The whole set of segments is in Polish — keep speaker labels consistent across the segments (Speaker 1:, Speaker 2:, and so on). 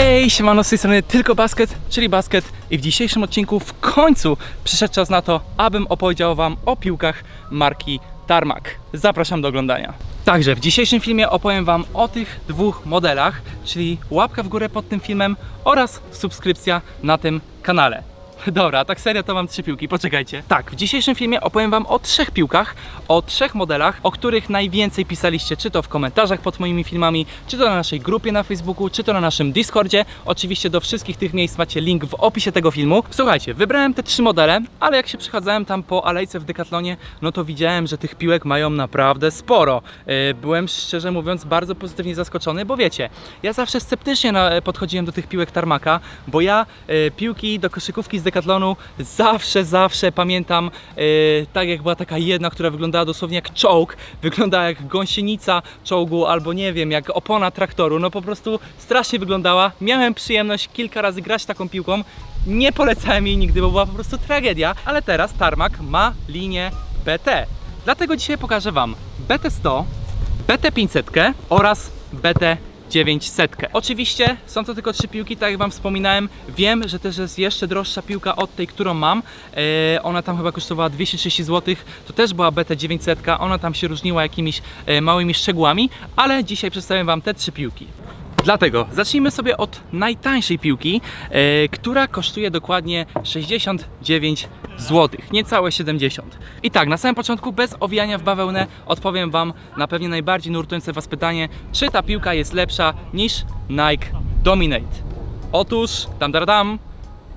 Speaker 1: Hej, siemano, z tej strony Tylko Basket, czyli basket i w dzisiejszym odcinku w końcu przyszedł czas na to, abym opowiedział Wam o piłkach marki Tarmac. Zapraszam do oglądania. Także w dzisiejszym filmie opowiem Wam o tych dwóch modelach, czyli łapka w górę pod tym filmem oraz subskrypcja na tym kanale. Dobra, tak serio to mam trzy piłki, poczekajcie. Tak, w dzisiejszym filmie opowiem Wam o trzech piłkach, o trzech modelach, o których najwięcej pisaliście, czy to w komentarzach pod moimi filmami, czy to na naszej grupie na Facebooku, czy to na naszym Discordzie. Oczywiście do wszystkich tych miejsc macie link w opisie tego filmu. Słuchajcie, wybrałem te trzy modele, ale jak się przechadzałem tam po alejce w Decathlonie, no to widziałem, że tych piłek mają naprawdę sporo. Yy, Byłem szczerze mówiąc bardzo pozytywnie zaskoczony, bo wiecie, ja zawsze sceptycznie na- podchodziłem do tych piłek Tarmaka, bo ja e, piłki do koszykówki z Decathlonu zawsze, zawsze pamiętam e, tak jak była taka jedna, która wyglądała dosłownie jak czołg, wyglądała jak gąsienica czołgu albo nie wiem, jak opona traktoru, no po prostu strasznie wyglądała. Miałem przyjemność kilka razy grać taką piłką, nie polecałem jej nigdy, bo była po prostu tragedia, ale teraz Tarmac ma linię BT. Dlatego dzisiaj pokażę Wam BT100, BT500 oraz BT 900. Oczywiście są to tylko trzy piłki, tak jak Wam wspominałem. Wiem, że też jest jeszcze droższa piłka od tej, którą mam. E, ona tam chyba kosztowała 230 zł. To też była BT 900. Ona tam się różniła jakimiś e, małymi szczegółami, ale dzisiaj przedstawię Wam te trzy piłki. Dlatego zacznijmy sobie od najtańszej piłki, e, która kosztuje dokładnie 69 zł, niecałe 70. I tak, na samym początku, bez owijania w bawełnę, odpowiem Wam na pewnie najbardziej nurtujące Was pytanie, czy ta piłka jest lepsza niż Nike Dominate. Otóż, dam, dam,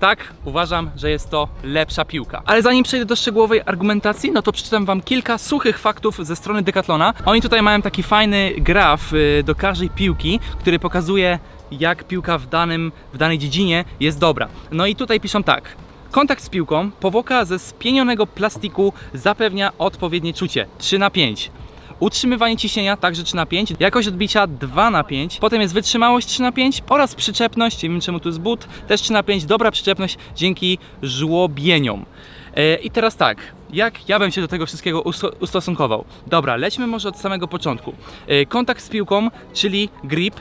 Speaker 1: tak, uważam, że jest to lepsza piłka. Ale zanim przejdę do szczegółowej argumentacji, no to przeczytam Wam kilka suchych faktów ze strony Decathlona. Oni tutaj mają taki fajny graf y, do każdej piłki, który pokazuje jak piłka w, danym, w danej dziedzinie jest dobra. No i tutaj piszą tak. Kontakt z piłką, powłoka ze spienionego plastiku zapewnia odpowiednie czucie. 3 na 5. Utrzymywanie ciśnienia także 3 na 5, jakość odbicia 2 na 5, potem jest wytrzymałość 3 na 5 oraz przyczepność, nie wiem czemu tu jest but, też 3 na 5, dobra przyczepność dzięki żłobieniom. E, I teraz tak, jak ja bym się do tego wszystkiego usto- ustosunkował? Dobra, lećmy może od samego początku. E, Kontakt z piłką, czyli grip, e,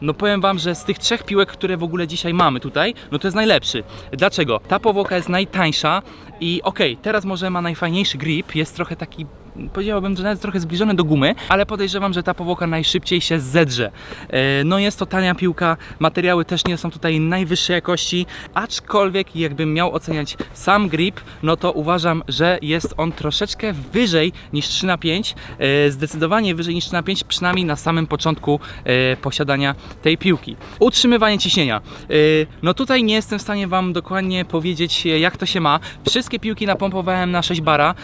Speaker 1: no powiem Wam, że z tych trzech piłek, które w ogóle dzisiaj mamy tutaj, no to jest najlepszy. Dlaczego? Ta powłoka jest najtańsza i okej, teraz może ma najfajniejszy grip, jest trochę taki powiedziałbym, że nawet trochę zbliżony do gumy, ale podejrzewam, że ta powłoka najszybciej się zedrze. E, No jest to tania piłka, materiały też nie są tutaj najwyższej jakości, aczkolwiek jakbym miał oceniać sam grip, no to uważam, że jest on troszeczkę wyżej niż 3 na 5 e, zdecydowanie wyżej niż 3 na 5 przynajmniej na samym początku e, posiadania tej piłki. Utrzymywanie ciśnienia. No tutaj nie jestem w stanie Wam dokładnie powiedzieć, jak to się ma. Wszystkie piłki napompowałem na 6 bara,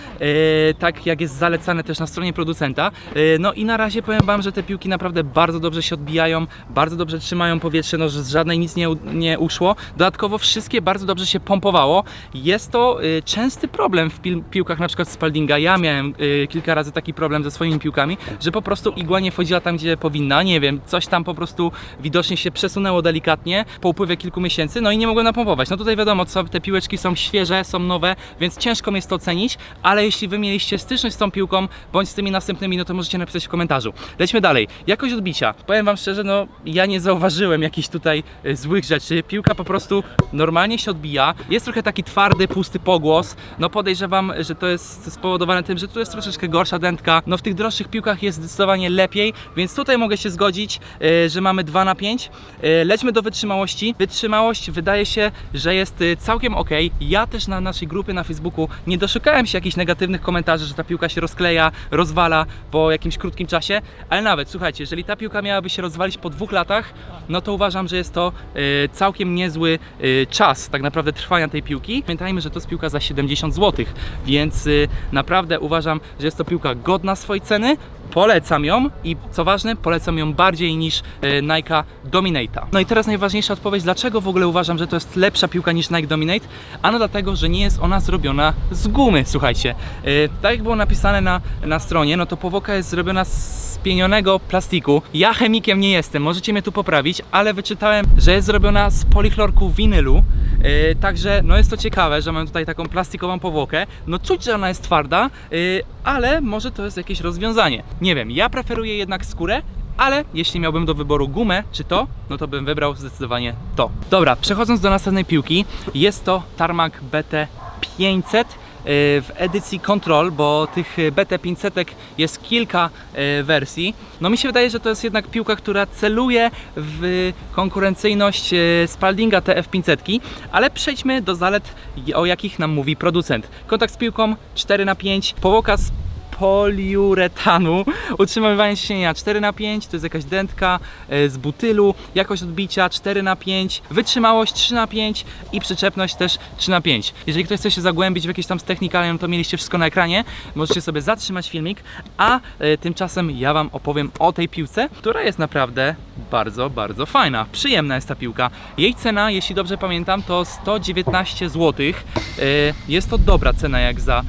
Speaker 1: tak jak jest zalecane też na stronie producenta. E, No i na razie powiem Wam, że te piłki naprawdę bardzo dobrze się odbijają, bardzo dobrze trzymają powietrze, no że z żadnej nic nie, nie uszło. Dodatkowo wszystkie bardzo dobrze się pompowało. Jest to e, częsty problem w piłkach na przykład Spaldinga. Ja miałem e, kilka razy taki problem ze swoimi piłkami, że po prostu igła nie wchodziła tam, gdzie powinna. Nie wiem, coś tam po prostu widocznie się przesunęło delikatnie po upływie kilku miesięcy, no i nie mogłem napompować. No tutaj wiadomo, co te piłeczki są świeże, są nowe, więc ciężko mi jest to ocenić, ale jeśli wy mieliście styczność z tą piłką, bądź z tymi następnymi, no to możecie napisać w komentarzu. Lećmy dalej. Jakość odbicia. Powiem wam szczerze, no ja nie zauważyłem jakichś tutaj e, złych rzeczy. Piłka po prostu normalnie się odbija. Jest trochę taki twardy, pusty pogłos. No podejrzewam, że to jest spowodowane tym, że tu jest troszeczkę gorsza dętka. No w tych droższych piłkach jest zdecydowanie lepiej, więc tutaj mogę się zgodzić, e, że mamy 2 na 5. E, Lećmy do wytrzymałości. Wytrzymałość wydaje się, że jest całkiem ok. Ja też na naszej grupie na Facebooku nie doszukałem się jakichś negatywnych komentarzy, że ta piłka się rozkleja, rozwala po jakimś krótkim czasie, ale nawet słuchajcie, jeżeli ta piłka miałaby się rozwalić po dwóch latach, no to uważam, że jest to e, całkiem niezły e, czas tak naprawdę trwania tej piłki. Pamiętajmy, że to jest piłka za 70 zł, więc e, naprawdę uważam, że jest to piłka godna swojej ceny. Polecam ją i co ważne, polecam ją bardziej niż e, Nike Dominata. No i teraz najważniejsza odpowiedź, dlaczego w ogóle uważam, że to jest lepsza piłka niż Nike Dominate? Ano dlatego, że nie jest ona zrobiona z gumy, słuchajcie. E, tak jak było napisane na, na stronie, no to powłoka jest zrobiona z spienionego plastiku. Ja chemikiem nie jestem, możecie mnie tu poprawić, ale wyczytałem, że jest zrobiona z polichlorku winylu. E, także no jest to ciekawe, że mamy tutaj taką plastikową powłokę. No czuć, że ona jest twarda, e, ale może to jest jakieś rozwiązanie. Nie wiem, ja preferuję jednak skórę ale jeśli miałbym do wyboru gumę czy to, no to bym wybrał zdecydowanie to. Dobra, przechodząc do następnej piłki, jest to Tarmac BT 500 w edycji Control, bo tych BT 500 jest kilka e, wersji. No mi się wydaje, że to jest jednak piłka, która celuje w konkurencyjność Spaldinga TF 500, ale przejdźmy do zalet, o jakich nam mówi producent. Kontakt z piłką 4 na 5 powłoka z poliuretanu, utrzymywanie ciśnienia 4 na 5 to jest jakaś dętka e, z butylu, jakość odbicia 4 na 5 wytrzymałość 3 na 5 i przyczepność też 3 na 5 Jeżeli ktoś chce się zagłębić w jakieś tam technikale, no to mieliście wszystko na ekranie, możecie sobie zatrzymać filmik, a e, tymczasem ja Wam opowiem o tej piłce, która jest naprawdę bardzo, bardzo fajna. Przyjemna jest ta piłka. Jej cena, jeśli dobrze pamiętam, to 119 zł. E, Jest to dobra cena jak za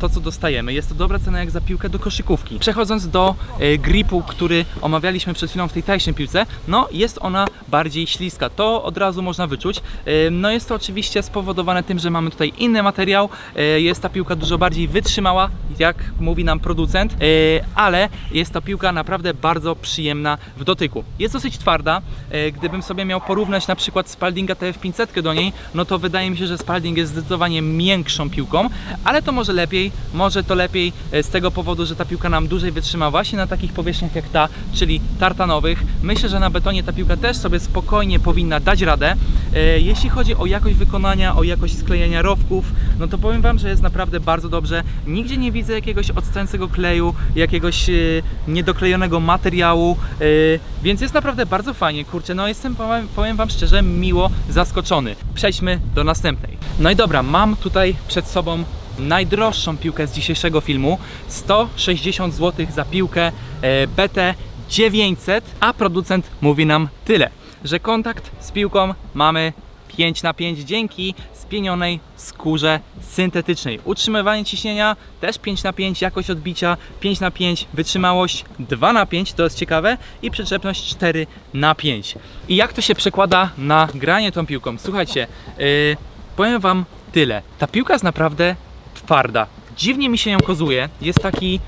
Speaker 1: to, co dostajemy. Jest to dobra cena jak za piłkę do koszykówki. Przechodząc do e, gripu, który omawialiśmy przed chwilą w tej tańszej piłce, no jest ona bardziej śliska. To od razu można wyczuć. E, No jest to oczywiście spowodowane tym, że mamy tutaj inny materiał. E, Jest ta piłka dużo bardziej wytrzymała, jak mówi nam producent, ale jest to piłka naprawdę bardzo przyjemna w dotyku. Jest dosyć twarda. Gdybym sobie miał porównać na przykład Spaldinga TF500 do niej, no to wydaje mi się, że Spalding jest zdecydowanie miększą piłką, ale to może lepiej, może to lepiej z tego powodu, że ta piłka nam dłużej wytrzyma właśnie na takich powierzchniach jak ta, czyli tartanowych. Myślę, że na betonie ta piłka też sobie spokojnie powinna dać radę. E, Jeśli chodzi o jakość wykonania, o jakość sklejenia rowków, no to powiem Wam, że jest naprawdę bardzo dobrze. Nigdzie nie widzę jakiegoś odstającego kleju, jakiegoś e, niedoklejonego materiału, e, więc jest naprawdę bardzo fajnie. Kurczę, no jestem, powiem Wam szczerze, miło zaskoczony. Przejdźmy do następnej. No i dobra, mam tutaj przed sobą najdroższą piłkę z dzisiejszego filmu 160 zł za piłkę e, BT 900, a producent mówi nam tyle, że kontakt z piłką mamy 5 na 5 dzięki spienionej skórze syntetycznej. Utrzymywanie ciśnienia też 5 na 5, jakość odbicia 5 na 5, wytrzymałość 2 na 5, to jest ciekawe i przyczepność 4 na 5. I jak to się przekłada na granie tą piłką? Słuchajcie, yy, powiem Wam tyle. Ta piłka jest naprawdę Dziwnie mi się ją kozuje. Jest taki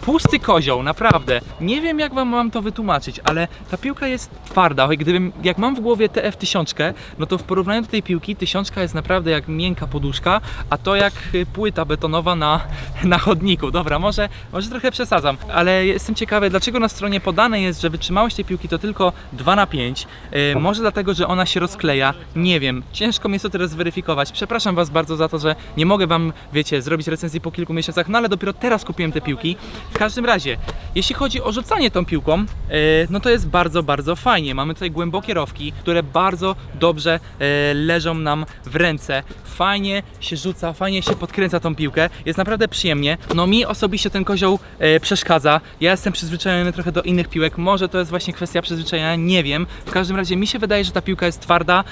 Speaker 1: pusty kozioł, naprawdę. Nie wiem jak wam mam to wytłumaczyć, ale ta piłka jest twarda. Gdybym, jak mam w głowie TF tysiączkę, no to w porównaniu do tej piłki tysiączka jest naprawdę jak miękka poduszka, a to jak płyta betonowa na, na chodniku. Dobra, może, może trochę przesadzam, ale jestem ciekawy, dlaczego na stronie podane jest, że wytrzymałość tej piłki to tylko 2 na 5. Yy, może dlatego, że ona się rozkleja. Nie wiem. Ciężko mi jest to teraz zweryfikować. Przepraszam was bardzo za to, że nie mogę wam, wiecie, zrobić recenzji po kilku miesiącach, no ale dopiero teraz kupiłem te piłki. Każdym razie, jeśli chodzi o rzucanie tą piłką, yy, no to jest bardzo, bardzo fajnie. Mamy tutaj głębokie rowki, które bardzo dobrze yy, leżą nam w ręce. Fajnie się rzuca, fajnie się podkręca tą piłkę. Jest naprawdę przyjemnie. No mi osobiście ten kozioł yy, przeszkadza. Ja jestem przyzwyczajony trochę do innych piłek. Może to jest właśnie kwestia przyzwyczajenia, nie wiem. W każdym razie mi się wydaje, że ta piłka jest twarda,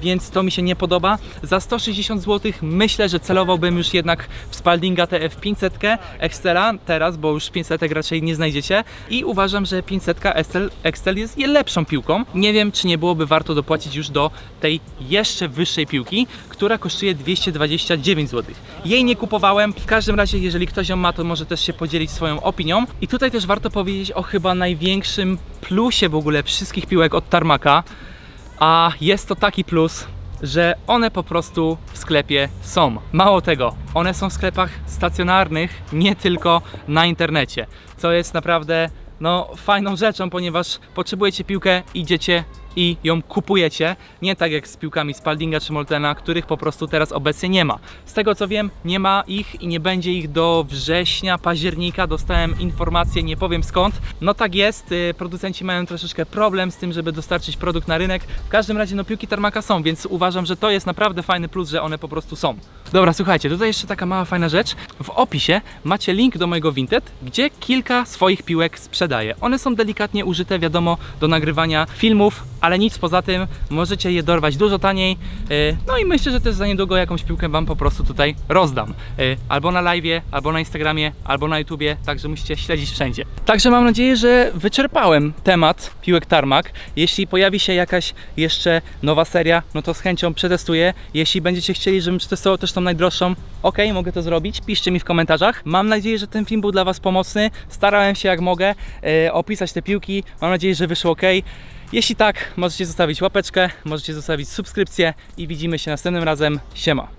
Speaker 1: więc to mi się nie podoba. Za 160 zł myślę, że celowałbym już jednak w Spaldinga TF 500 Excela teraz, bo już 500 raczej nie znajdziecie i uważam, że 500 Excel, Excel jest je lepszą piłką. Nie wiem, czy nie byłoby warto dopłacić już do tej jeszcze wyższej piłki, która kosztuje 229 zł. Jej nie kupowałem, w każdym razie jeżeli ktoś ją ma, to może też się podzielić swoją opinią. I tutaj też warto powiedzieć o chyba największym plusie w ogóle wszystkich piłek od Tarmaka, a jest to taki plus, że one po prostu w sklepie są. Mało tego, one są w sklepach stacjonarnych, nie tylko na internecie, co jest naprawdę no, fajną rzeczą, ponieważ potrzebujecie piłkę, idziecie i ją kupujecie. Nie tak jak z piłkami Spaldinga czy Moltena, których po prostu teraz obecnie nie ma. Z tego co wiem, nie ma ich i nie będzie ich do września, października. Dostałem informację, nie powiem skąd. No tak jest, y, producenci mają troszeczkę problem z tym, żeby dostarczyć produkt na rynek. W każdym razie, no piłki Tarmaka są, więc uważam, że to jest naprawdę fajny plus, że one po prostu są. Dobra, słuchajcie, tutaj jeszcze taka mała fajna rzecz. W opisie macie link do mojego Vinted, gdzie kilka swoich piłek sprzedaję. One są delikatnie użyte, wiadomo, do nagrywania filmów, ale nic poza tym, możecie je dorwać dużo taniej. y, No i myślę, że też za niedługo jakąś piłkę Wam po prostu tutaj rozdam. Y, Albo na live, albo na Instagramie, albo na YouTubie, także musicie śledzić wszędzie. Także mam nadzieję, że wyczerpałem temat piłek Tarmak. Jeśli pojawi się jakaś jeszcze nowa seria, no to z chęcią przetestuję. Jeśli będziecie chcieli, żebym przetestował też tą najdroższą, ok, mogę to zrobić. Piszcie mi w komentarzach. Mam nadzieję, że ten film był dla Was pomocny. Starałem się jak mogę e, opisać te piłki. Mam nadzieję, że wyszło ok. Jeśli tak, możecie zostawić łapeczkę, możecie zostawić subskrypcję i widzimy się następnym razem. Siema.